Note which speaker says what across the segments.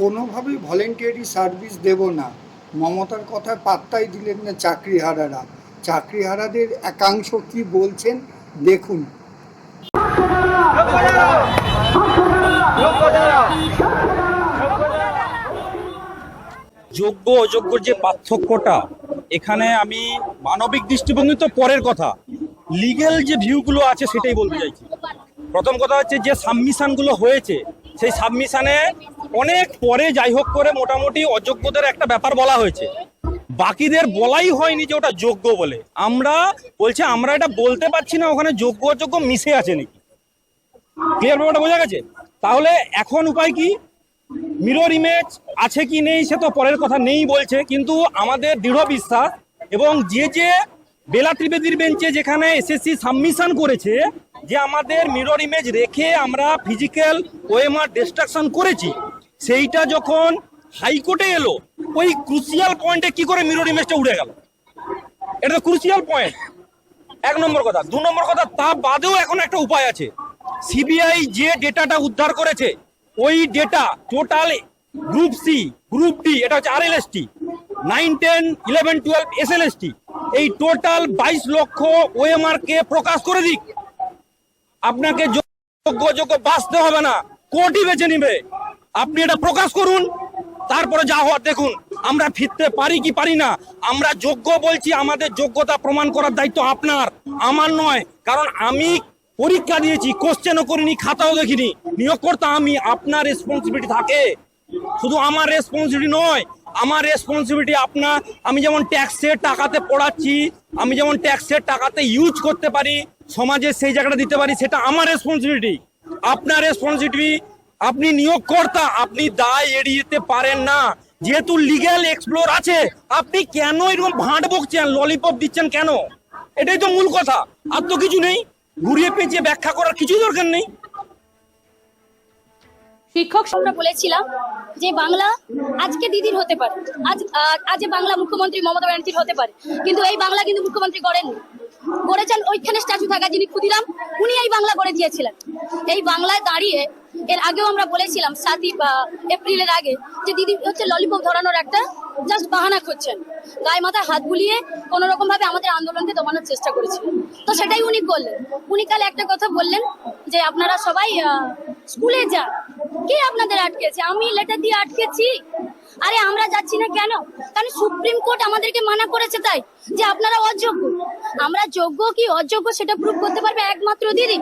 Speaker 1: কোনোভাবেই voluntary service দেব না। মমতার কথায় পাত্তাই দিলেন না চাকরিহারারা। চাকরিহারাদের একাংশ কি বলছেন দেখুন।
Speaker 2: যোগ্য অযোগ্যর যে পার্থক্যটা, এখানে আমি মানবিক দৃষ্টিভঙ্গি তো পরের কথা। লিগেল যে ভিউগুলো আছে সেটাই বলতে চাইছি। প্রথম কথা হচ্ছে যে সাবমিশনগুলো হয়েছে, সেই সাবমিশনে অনেক পরে যাই হোক করে মোটামুটি অযোগ্যদের একটা ব্যাপার বলা হয়েছে। বাকিদের বলাই হয়নি যে ওটা যোগ্য বলে। আমরা বলছে, আমরা এটা বলতে পারছি না, ওখানে যোগ্য অযোগ্য মিশে আছে নাকি? ক্লিয়ার ব্যাপারটা বোঝা গেছে? তাহলে এখন উপায় কি? মিরর ইমেজ আছে কি নেই সে তো পরের কথা নেই বলছে, কিন্তু আমাদের দৃঢ় বিশ্বাস এবং যে যে বেলা ত্রিবেদীর বেঞ্চে যেখানে এসএসসি সাবমিশন করেছে, যে আমাদের মিরর ইমেজ রেখে আমরা ফিজিক্যাল ওএমআর ডিস্ট্রাকশন করেছি সেইটা যখন হাইকোর্টে এলো, ওই ক্রুশিয়াল পয়েন্টে কি করে মিরর ইমেজটা উড়ে গেল? এটা তো ক্রুসিয়াল পয়েন্ট এক নম্বর কথা। দু নম্বর কথা, তা বাদেও এখন একটা উপায় আছে। সিবিআই যে ডেটাটা উদ্ধার করেছে, ওই data total group C group D এটা হচ্ছে আর L S T nine ten eleven twelve S L S T এই টোটাল বাইশ লক্ষ ওএমআর কে প্রকাশ করে দিক। আপনাকে যোগ্য যোগ্য বাঁচতে হবে না কোর্টই বেছে নিবে। আপনি এটা প্রকাশ করুন, তারপরে যা হওয়ার দেখুন। আমরা ফিরতে পারি কি পারি না? আমরা যোগ্য বলছি, আমাদের যোগ্যতা প্রমাণ করার দায়িত্ব আপনার, আমার নয়। কারণ আমি পরীক্ষা দিয়েছি কোশ্চেনও করিনি, খাতাও দেখিনি। নিয়োগকর্তা আমি, আপনার রেসপন্সিবিলিটি থাকে। শুধু আমার রেসপন্সিবিলিটি নয়, আমার রেসপন্সিবিলিটি আপনার। আমি যেমন ট্যাক্সের টাকাতে পড়াচ্ছি, আমি যেমন ট্যাক্সের টাকাতে ইউজ করতে পারি, সমাজে সেই জায়গাটা দিতে পারি, সেটা আমার রেসপন্সিবিলিটি আপনার রেসপন্সিবিলিটি আপনি নিয়োগকর্তা, আপনি দায় এড়িয়ে যেতে পারেন না। যেহেতু লিগ্যাল এক্সপ্লোর আছে, আপনি কেন এরকম ভাঁট বকছেন ললিপপ দিচ্ছেন কেন? এটাই তো মূল কথা। আর তো কিছু নেই। ঘুরিয়ে পেঁচিয়ে ব্যাখ্যা করার কিছুই দরকার নেই।
Speaker 3: শিক্ষক আমরা বলেছিলাম যে বাংলা আজকে দিদির হতে পারে। আজ আজ বাংলা মুখ্যমন্ত্রী মমতা ব্যানার্জির হতে পারে। কিন্তু এই বাংলা কিন্তু মুখ্যমন্ত্রী গড়েননি। গড়েছেন ওইখানে স্ট্যাচু থাকা যিনি ক্ষুদিরাম, উনি এই বাংলা গড়ে দিয়েছিলেন। এই বাংলায় দাঁড়িয়ে এর আগেও আমরা বলেছিলাম সাতই, বা এপ্রিলের আগে যে দিদি হচ্ছে ললিপপ ধরানোর একটা জাস্ট বাহানা খুঁজছেন। গায়ে মাথায় হাত বুলিয়ে কোন রকম ভাবে আমাদের আন্দোলনকে দমানোর চেষ্টা করেছিলেন তো সেটাই উনি করলেন। উনি কাল একটা কথা বললেন যে আপনারা সবাই স্কুলে যান। কে আপনাদের আটকেছে? আমি লেটার দিয়ে আটকেছি। আরে আমরা যাচ্ছি না কেন? কারণ সুপ্রিম কোর্ট আমাদেরকে মানা করেছে তাই, যে আপনারা অযোগ্য। আমরা যোগ্য কি অযোগ্য সেটা প্রুভ করতে পারবে একমাত্র দিদি?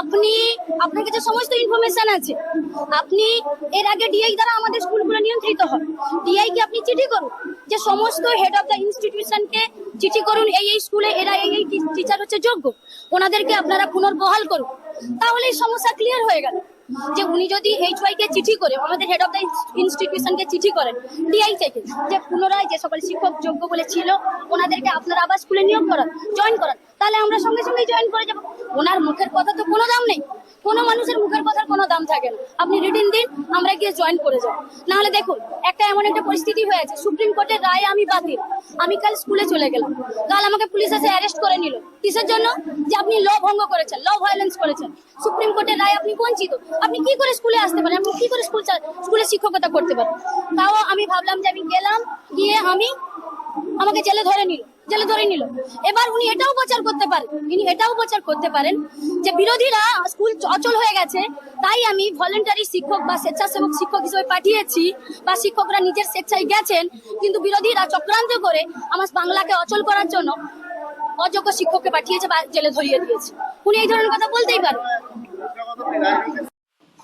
Speaker 3: আপনি, আপনার কাছে সমস্ত ইনফরমেশন আছে। আপনি এর আগে ডিআই দ্বারা আমাদের স্কুলগুলো নিয়ন্ত্রিত হয়। ডিআই কে আপনি চিঠি করুন, যে সমস্ত হেড অফ দ্য ইনস্টিটিউশনকে চিঠি করুন, এই এই স্কুলে এরা এই এই টিচার হচ্ছে যোগ্য। ওনাদেরকে আপনারা পুনর্বহাল করুন। তাহলে এই সমস্যা ক্লিয়ার হয়ে গেল। যে উনি যদি এইচ ওয়াই কে চিঠি করে, আমাদের হেড অফ দ্য ইনস্টিটিউশনকে চিঠি করেন ডিআই থেকে যে পুনরায় যে সকল শিক্ষক যোগ্য বলে ছিল, ওনাদেরকে আপনারা আবার স্কুলে নিয়োগ করান জয়েন করান, তাহলে আমরা সঙ্গে সঙ্গে জয়েন করে যাব। ওনার মুখের কথা তো কোনো দাম নেই। কোনো মানুষের মুখের কথার কোনো দাম থাকে না। আপনি রিটিন দিন, আমরা গিয়ে জয়েন করে যাব। নাহলে দেখুন, একটা এমন একটা পরিস্থিতি হয়ে আছে, সুপ্রিম কোর্টের রায় আমি বাতিল। আমি কাল স্কুলে চলে গেলাম। কাল আমাকে পুলিশ এসে অ্যারেস্ট করে নিল। কিসের জন্য? যে আপনি ল ভঙ্গ করেছেন ল ভায়োলেন্স করেছেন। সুপ্রিম কোর্টের রায় আপনি বঞ্চিত। আপনি কি করে স্কুলে আসতে পারেন আপনি কি করে স্কুল স্কুলে শিক্ষকতা করতে পারেন তাও আমি ভাবলাম যে আমি গেলাম, গিয়ে আমি আমাকে জেলে ধরে নিল, জেলে ধরে নিল। এবার উনি এটাও প্রচার করতে পারেন তিনি এটাও প্রচার করতে পারেন যে বিরোধীরা স্কুল অচল হয়ে গেছে, তাই আমি ভলেন্টারি শিক্ষক বা স্বেচ্ছাসেবক শিক্ষক হিসেবে পাঠিয়েছি বা শিক্ষকরা নিজের স্বেচ্ছায় গেছেন, কিন্তু বিরোধীরা চক্রান্ত করে আমার বাংলাকে অচল করার জন্য অযোগ্য শিক্ষককে পাঠিয়েছে বা জেলে ধরিয়ে দিয়েছে। উনি এই ধরনের কথা বলতেই পারেন।